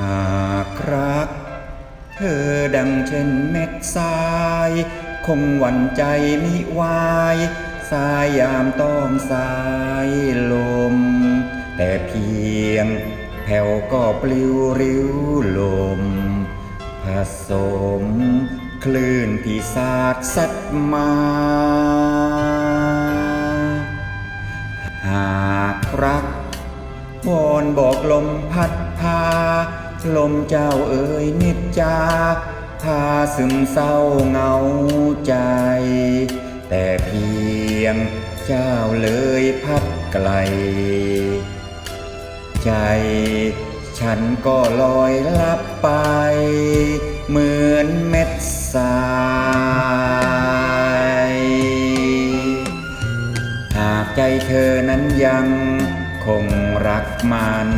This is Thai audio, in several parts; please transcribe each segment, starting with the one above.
หากรัก เธอดังเช่นเม็ดทราย คงหวั่นใจมิวายสายยามต้องสายลม แต่เพียงแผ่วก็ปลิวริ้วลม ผสมคลื่นที่สาดสัดมา หากรักวอนบอกลมพัดพา ลมเจ้าเอ่ยนิจจาพาซึมเศร้าเงาใจ แต่เพียงเจ้าเลยพัดไกล ใจฉันก็ลอยลับไป เหมือนเม็ดทรายหากใจเธอนั้นยังคงรักมัน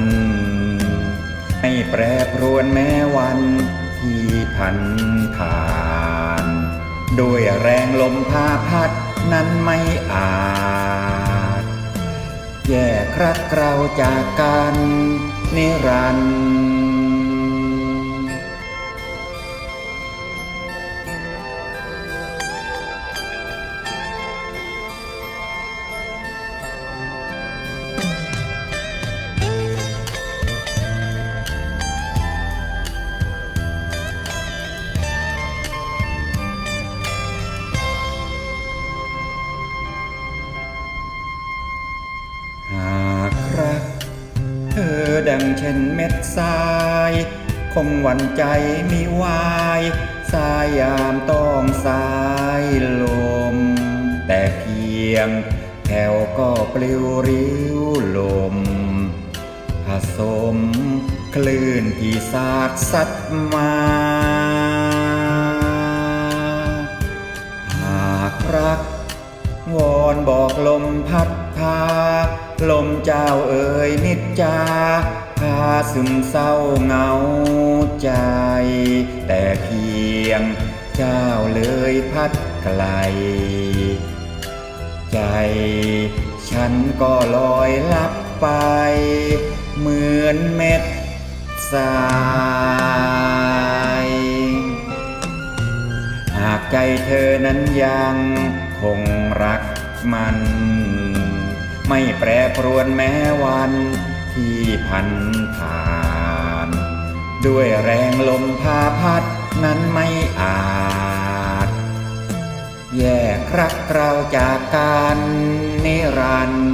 ไม่แปรปรวนแม้วันที่พันผ่านด้วยแรงลมพาพัดนั้นไม่อาจ แยกรักเราจากกันนิรันดร์ อดังเช่นเม็ดทราย คงหวั่นใจมิวายสายยามต้องสายลม แต่เพียงแถวก็ปลิวริ้วลม ผสมคลื่นที่สาดสัดมาหากรัก วอนบอกลมพัดพา ลมเจ้าเอ่ยนิจจาพาซึมเศร้าเหงาใจ แต่เพียงเจ้าเลยพัดไกล ใจ ฉันก็ลอยลับไป เหมือนเม็ดทรายหากใจเธอนั้นยังคงรักมัน ไม่แปรปรวนแม้วันที่พันผ่าน ด้วยแรงลมพาพัดนั้นไม่อาจ แยกรักเราจากกันนิรันดร์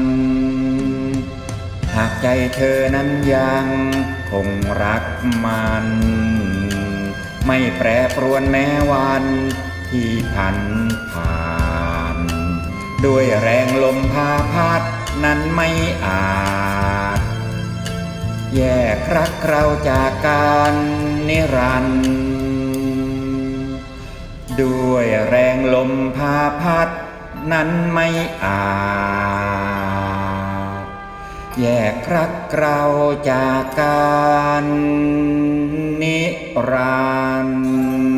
หากใจเธอนั้นยังคงรักมัน ไม่แปรปรวนแม้วันที่พันผ่าน ด้วยแรงลมพาพัดนั้นไม่อาจ แยกรักเราจากกันนิรันดร์ด้วยแรงลมพาพัดนั้นไม่อาจ แยกรักเราจากกันนิรันดร์